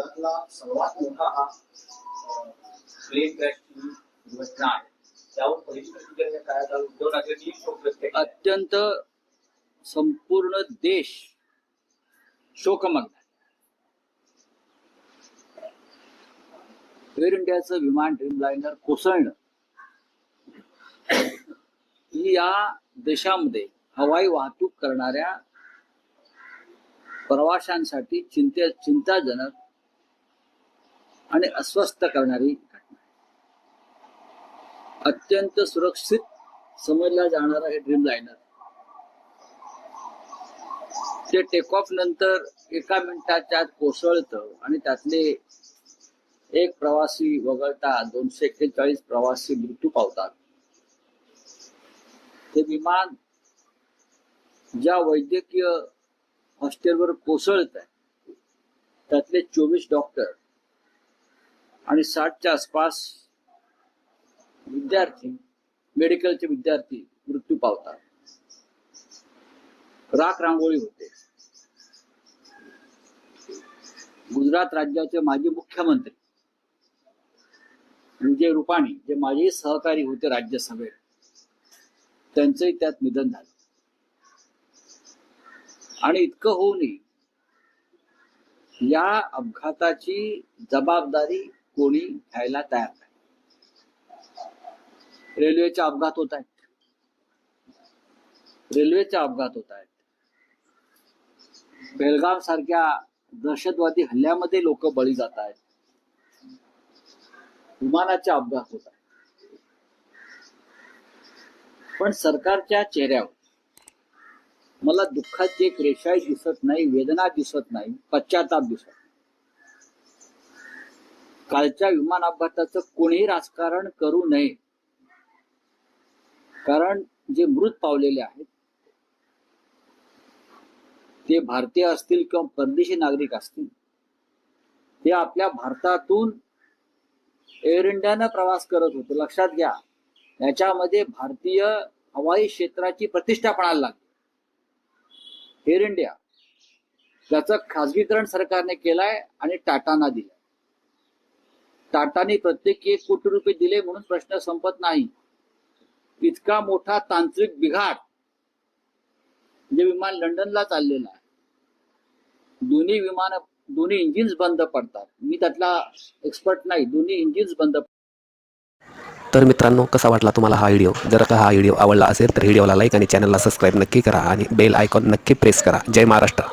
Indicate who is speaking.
Speaker 1: जगातला सर्वात मोठा हा प्लेन क्रॅशची दुर्घटना आहे. त्यावर पहिली काय उद्धव ठाकरेंनी शोक व्यक्त
Speaker 2: अत्यंत संपूर्ण देश शोकमग्न एअर इंडियाचं विमान ड्रीमलाइनर कोसळणं. ही या देशामध्ये हवाई वाहतूक करणाऱ्या प्रवाशांसाठी चिंते चिंताजनक आणि अस्वस्थ करणारी घटना आहे. अत्यंत सुरक्षित समजला जाणारा हे ड्रीम लायनर. ते टेक ऑफ नंतर एका मिनिटाच्या आत कोसळत आणि त्यातले एक प्रवासी वगळता दोनशे एक्केचाळीस प्रवासी मृत्यू पावतात. ते विमान ज्या वैद्यकीय हॉस्टेलवर कोसळत आहे त्यातले चोवीस डॉक्टर आणि साठच्या आसपास विद्यार्थी मेडिकलचे विद्यार्थी मृत्यू पावतात. राख रांगोळी होते. गुजरात राज्याचे माजी मुख्यमंत्री विजय रुपाणी जे माझे सहकारी होते राज्यसभेत त्यांचंही त्यात निधन झालं. आणि इतकं होऊनही या अपघाताची जबाबदारी कोणी घ्यायला तयार नाही. रेल्वेचे अपघात होत आहेत. रेल्वेचे अपघात होत आहेत. बेलगाम सारख्या दहशतवादी हल्ल्यामध्ये लोक बळी जात आहेत. विमानाचे अपघात होत आहेत. पण सरकारच्या चेहऱ्यावर मला दुःखाची एक रेषाही दिसत नाही वेदना दिसत नाही पश्चाताप दिसत नाही. कालच्या विमान अपघाताचं कोणीही राजकारण करू नये. कारण जे मृत पावलेले आहेत ते भारतीय असतील किंवा परदेशी नागरिक असतील ते आपल्या भारतातून एअर इंडियानं प्रवास करत होते. लक्षात घ्या याच्यामध्ये भारतीय हवाई क्षेत्राची प्रतिष्ठा पणाला लागली. एअर इंडिया त्याचं खाजगीकरण सरकारने केलंय आणि टाटाना दिलंय. टाटाने प्रत्येकी एक कोटी रुपये दिले म्हणून प्रश्न संपत नाही. इतका मोठा तांत्रिक बिघाड जे विमान लंडनला चाललेलं आहे. दोन्ही विमान दोन्ही इंजिन्स बंद पडतात. मी त्यातला एक्सपर्ट नाही. दोन्ही इंजिन्स बंद
Speaker 3: तर मित्रांनो कसा वाटला तुम्हाला हा व्हिडिओ जर का हा व्हिडिओ आवडला असेल तर व्हिडिओला लाईक आणि चॅनलला सबस्क्राईब नक्की करा आणि बेल आयकॉन नक्की प्रेस करा. जय महाराष्ट्र.